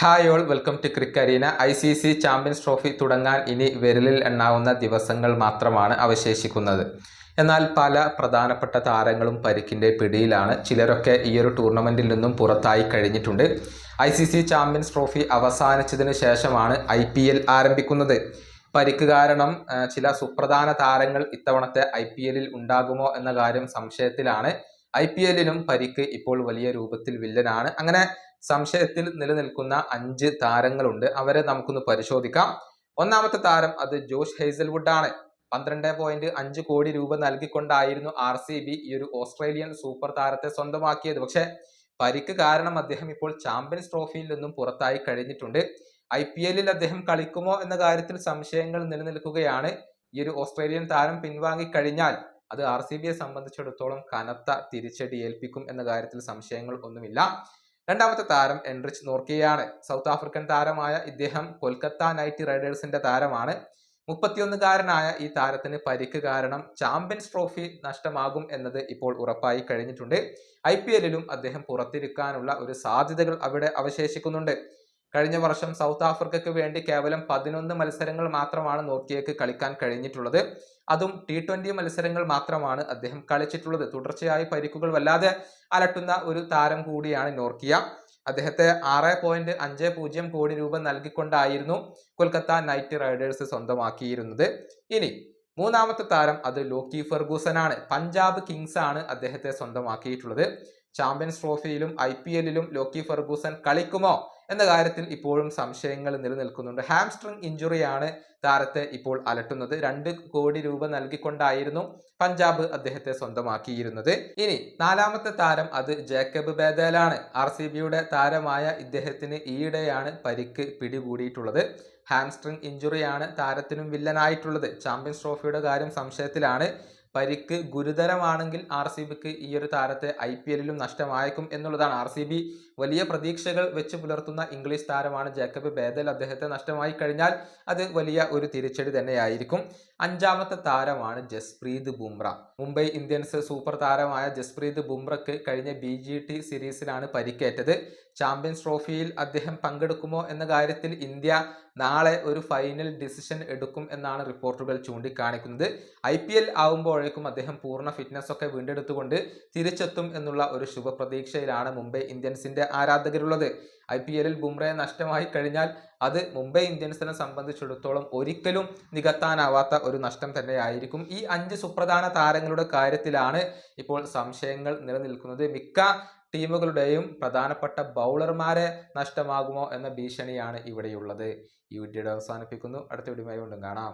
Hi all welcome to Crickarena I C C champions trophy തുടങ്ങാൻ ഇനി വിരലിൽ എണ്ണാവുന്ന ദിവസങ്ങൾ മാത്രമാണ് അവശേഷിക്കുന്നത്. എന്നാൽ പല പ്രധാനപ്പെട്ട താരങ്ങളും പരിക്കിന്റെ പിടിയിലാണ്. ചിലരൊക്കെ ഈ ഒരു ടൂർണമെന്റിൽ നിന്നും പുറത്തായി കഴിഞ്ഞിട്ടുണ്ട്. I C C champions trophy അവസാനിച്ചതിന് ശേഷമാണ് ഐ പി എൽ ആരംഭിക്കുന്നത്. പരിക്ക് കാരണം ചില സുപ്രധാന താരങ്ങൾ ഇത്തവണത്തെ ഐ പി എല്ലിൽ ഉണ്ടാകുമോ എന്ന കാര്യം സംശയത്തിലാണ്. ഐ പി എല്ലിനും പരിക്ക് ഇപ്പോൾ വലിയ രൂപത്തിൽ വില്ലനാണ്. അങ്ങനെ സംശയത്തിൽ നിലനിൽക്കുന്ന അഞ്ച് താരങ്ങളുണ്ട്. അവരെ നമുക്കൊന്ന് പരിശോധിക്കാം. ഒന്നാമത്തെ താരം അത് ജോഷ് ഹേസൽവുഡ് ആണ് പന്ത്രണ്ട് പോയിന്റ് അഞ്ച് കോടി രൂപ നൽകിക്കൊണ്ടായിരുന്നു ആർ സി ബി ഈ ഒരു ഓസ്ട്രേലിയൻ സൂപ്പർ താരത്തെ സ്വന്തമാക്കിയത്. പക്ഷേ പരിക്ക് കാരണം അദ്ദേഹം ഇപ്പോൾ ചാമ്പ്യൻസ് ട്രോഫിയിൽ നിന്നും പുറത്തായി കഴിഞ്ഞിട്ടുണ്ട്. ഐ പി എല്ലിൽ അദ്ദേഹം കളിക്കുമോ എന്ന കാര്യത്തിൽ സംശയങ്ങൾ നിലനിൽക്കുകയാണ്. ഈ ഒരു ഓസ്ട്രേലിയൻ താരം പിൻവാങ്ങി കഴിഞ്ഞാൽ അത് ആർ സി ബിയെ സംബന്ധിച്ചിടത്തോളം കനത്ത തിരിച്ചടി ഏൽപ്പിക്കും എന്ന കാര്യത്തിൽ സംശയങ്ങൾ ഒന്നുമില്ല. രണ്ടാമത്തെ താരം എൻറിച്ച് നോർക്കിയാണ് സൗത്ത് ആഫ്രിക്കൻ താരമായ ഇദ്ദേഹം കൊൽക്കത്ത നൈറ്റ് റൈഡേഴ്സിന്റെ താരമാണ്. മുപ്പത്തിയൊന്നുകാരനായ ഈ താരത്തിന് പരിക്ക് കാരണം ചാമ്പ്യൻസ് ട്രോഫി നഷ്ടമാകും എന്നത് ഇപ്പോൾ ഉറപ്പായി കഴിഞ്ഞിട്ടുണ്ട്. ഐ പി എല്ലിലും അദ്ദേഹം പുറത്തിരിക്കാനുള്ള ഒരു സാധ്യതകൾ അവിടെ അവശേഷിക്കുന്നുണ്ട്. കഴിഞ്ഞ വർഷം സൗത്ത് ആഫ്രിക്കയ്ക്ക് വേണ്ടി കേവലം പതിനൊന്ന് മത്സരങ്ങൾ മാത്രമാണ് നോർക്കിയക്ക് കളിക്കാൻ കഴിഞ്ഞിട്ടുള്ളത്. അതും ടി ട്വന്റി മത്സരങ്ങൾ മാത്രമാണ് അദ്ദേഹം കളിച്ചിട്ടുള്ളത്. തുടർച്ചയായി പരിക്കുകൾ വല്ലാതെ അലട്ടുന്ന ഒരു താരം കൂടിയാണ് നോർക്കിയ. അദ്ദേഹത്തെ ആറ് പോയിന്റ് അഞ്ച് പൂജ്യം കോടി രൂപ നൽകിക്കൊണ്ടായിരുന്നു കൊൽക്കത്ത നൈറ്റ് റൈഡേഴ്സ് സ്വന്തമാക്കിയിരുന്നത്. ഇനി മൂന്നാമത്തെ താരം അത് ലോക്കി ഫെർഗൂസൻ ആണ് പഞ്ചാബ് കിങ്സ് ആണ് അദ്ദേഹത്തെ സ്വന്തമാക്കിയിട്ടുള്ളത്. ചാമ്പ്യൻസ് ട്രോഫിയിലും ഐ പി എല്ലിലും ലോക്കി ഫെർഗൂസൻ കളിക്കുമോ? എന്ന കാര്യത്തിൽ ഇപ്പോഴും സംശയങ്ങൾ നിലനിൽക്കുന്നുണ്ട്. ഹാംസ്ട്രിങ് ഇഞ്ചുറിയാണ് താരത്തെ ഇപ്പോൾ അലട്ടുന്നത്. രണ്ട് കോടി രൂപ നൽകിക്കൊണ്ടായിരുന്നു പഞ്ചാബ് അദ്ദേഹത്തെ സ്വന്തമാക്കിയിരുന്നത്. ഇനി നാലാമത്തെ താരം അത് ജേക്കബ് ബേദേലാണ്. ആർ സി ബിയുടെ താരമായ ഇദ്ദേഹത്തിന് ഈയിടെയാണ് പരിക്ക് പിടികൂടിയിട്ടുള്ളത്. ഹാംസ്ട്രിങ് ഇഞ്ചുറിയാണ് താരത്തിനും വില്ലനായിട്ടുള്ളത്. ചാമ്പ്യൻസ് ട്രോഫിയുടെ കാര്യം സംശയത്തിലാണ്. പരിക്ക് ഗുരുതരമാണെങ്കിൽ ആർ സി ബിക്ക് ഈ ഒരു താരത്തെ ഐ പി എല്ലിലും നഷ്ടമായേക്കും എന്നുള്ളതാണ്. ആർ സി ബി വലിയ പ്രതീക്ഷകൾ വെച്ച് പുലർത്തുന്ന ഇംഗ്ലീഷ് താരമാണ് ജേക്കബ് ബേദൽ. അദ്ദേഹത്തെ നഷ്ടമായി കഴിഞ്ഞാൽ അത് വലിയ ഒരു തിരിച്ചടി തന്നെയായിരിക്കും. അഞ്ചാമത്തെ താരമാണ് ജസ്പ്രീത് ബുംറ. മുംബൈ ഇന്ത്യൻസ് സൂപ്പർ താരമായ ജസ്പ്രീത് ബുംറയ്ക്ക് കഴിഞ്ഞ ബി ജി ടി സീരീസിലാണ് പരിക്കേറ്റത്. ചാമ്പ്യൻസ് ട്രോഫിയിൽ അദ്ദേഹം പങ്കെടുക്കുമോ എന്ന കാര്യത്തിൽ ഇന്ത്യ നാളെ ഒരു ഫൈനൽ ഡിസിഷൻ എടുക്കും എന്നാണ് റിപ്പോർട്ടുകൾ ചൂണ്ടിക്കാണിക്കുന്നത്. ഐ പി എൽ ആവുമ്പോഴേക്കും അദ്ദേഹം പൂർണ ഫിറ്റ്നസ് ഒക്കെ വീണ്ടെടുത്തുകൊണ്ട് തിരിച്ചെത്തും എന്നുള്ള ഒരു ശുഭപ്രതീക്ഷയിലാണ് മുംബൈ ഇന്ത്യൻസിന്റെ ആരാധകരുള്ളത്. ഐ പി എല്ലിൽ ബുംറയെ നഷ്ടമായി കഴിഞ്ഞാൽ അത് മുംബൈ ഇന്ത്യൻസിനെ സംബന്ധിച്ചിടത്തോളം ഒരിക്കലും നികത്താനാവാത്ത ഒരു നഷ്ടം തന്നെയായിരിക്കും. ഈ അഞ്ച് സുപ്രധാന താരങ്ങളുടെ കാര്യത്തിലാണ് ഇപ്പോൾ സംശയങ്ങൾ നിലനിൽക്കുന്നത്. മിക്ക ടീമുകളുടെയും പ്രധാനപ്പെട്ട ബൗളർമാരെ നഷ്ടമാകുമോ എന്ന ഭീഷണിയാണ് ഇവിടെയുള്ളത്. ഈ വീഡിയോയുടെ അവസാനിപ്പിക്കുന്നു. അടുത്ത വീഡിയോയുമായി വീണ്ടും കാണാം.